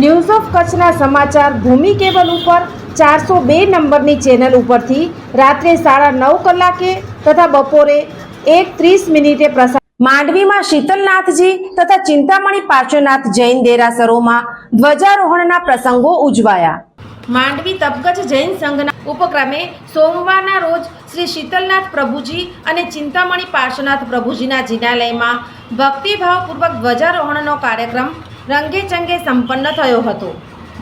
news of કચ્છના સમાચાર ભૂમિ cable ઉપર ચારસો બે નંબરની ચેનલ ઉપરથી રાત્રે સાડા નવ કલાકે તથા બપોરે એક ત્રીસ મિનિટે પ્રસાર માંડવીમાં શીતલનાથજી તથા ચિંતામણી પાર્શ્વનાથ જૈન દેરાસરોમાં ધ્વજારોહણના પ્રસંગો ઉજવાયા. માંડવી તપગજ જૈન સંઘના ઉપક્રમે સોમવારના રોજ શ્રી શીતલનાથ પ્રભુજી અને ચિંતામણી પાર્શ્વનાથ પ્રભુજીના જિનાલયમાં ભક્તિભાવપૂર્વક ધ્વજારોહણનો કાર્યક્રમ રંગે ચંગે સંપન્ન થયો હતો.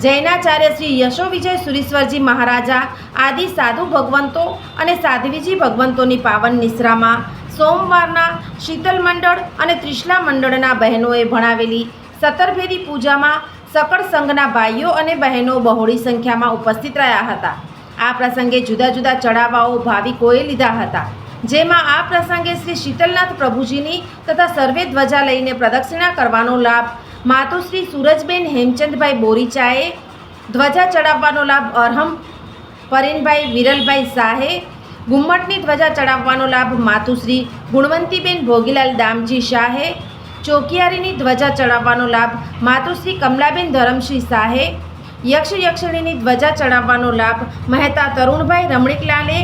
જૈનાચાર્ય શ્રી યશો વિજય સુરીશ્વરજી મહારાજા, આદિ સાધુ ભગવંતો અને સાધ્વીજી ભગવંતોની પાવન નિશ્રામાં સોમવારના શીતલ મંડળ અને ત્રિશલા મંડળના બહેનોએ ભણાવેલી સતરભેરી પૂજામાં સકળ સંઘના ભાઈઓ અને બહેનો બહોળી સંખ્યામાં ઉપસ્થિત રહ્યા હતા. આ પ્રસંગે જુદા જુદા ચડાવાઓ ભાવિકોએ લીધા હતા. જેમાં આ પ્રસંગે શ્રી શીતલનાથ પ્રભુજીની તથા સર્વે ધ્વજા લઈને પ્રદક્ષિણા કરવાનો લાભ માતુશ્રી સુરજબેન હેમચંદભાઈ બોરીચાએ ધ્વજા ચડાવવાનો લાભ અરહમ પરેનભાઈ વિરલભાઈ શાહે, ગુમ્મટની ધ્વજા ચડાવવાનો લાભ માતુશ્રી ગુણવંતીબેન ભોગીલાલ દામજી શાહે, ચોકિયારીની ધ્વજા ચડાવવાનો લાભ માતુશ્રી કમલાબેન ધરમશ્રી શાહે, યક્ષ યક્ષિણીની ધ્વજા ચડાવવાનો લાભ મહેતા તરુણભાઈ રમણીકલાલે,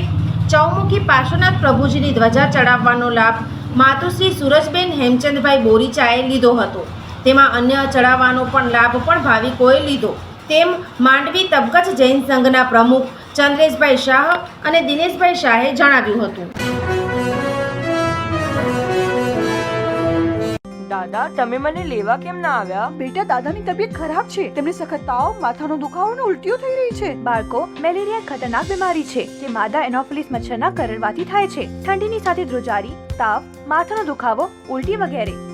ચૌમુખી પાર્શ્વનાથ પ્રભુજીની ધ્વજા ચડાવવાનો લાભ માતુશ્રી સુરજબેન હેમચંદભાઈ બોરીચાએ લીધો હતો. તેમાં અન્ય ચડાવવાનો પણ લાભ પણ ભાવિકોએ લીધો. તેમ માંડવી તબકચ જૈન સંઘના પ્રમુખ ચંદ્રેશભાઈ શાહ અને દિનેશભાઈ શાહે જણાવ્યું હતું. દાદા તમે મને લેવા કેમ ના આવ્યા? બેટા દાદાની તબિયત ખરાબ છે. તેમને સખત તાવ માથાનો દુખાવો અને ઉલટીઓ થઈ રહી છે. બાળકો મેલેરિયા ખતરનાક બીમારી છે જે માદા એનોફિલિસ મચ્છરના કરડવાથી થાય છે. ઠંડીની સાથે ધ્રુજારી તાવ માથાનો દુખાવો ઉલટી વગેરે.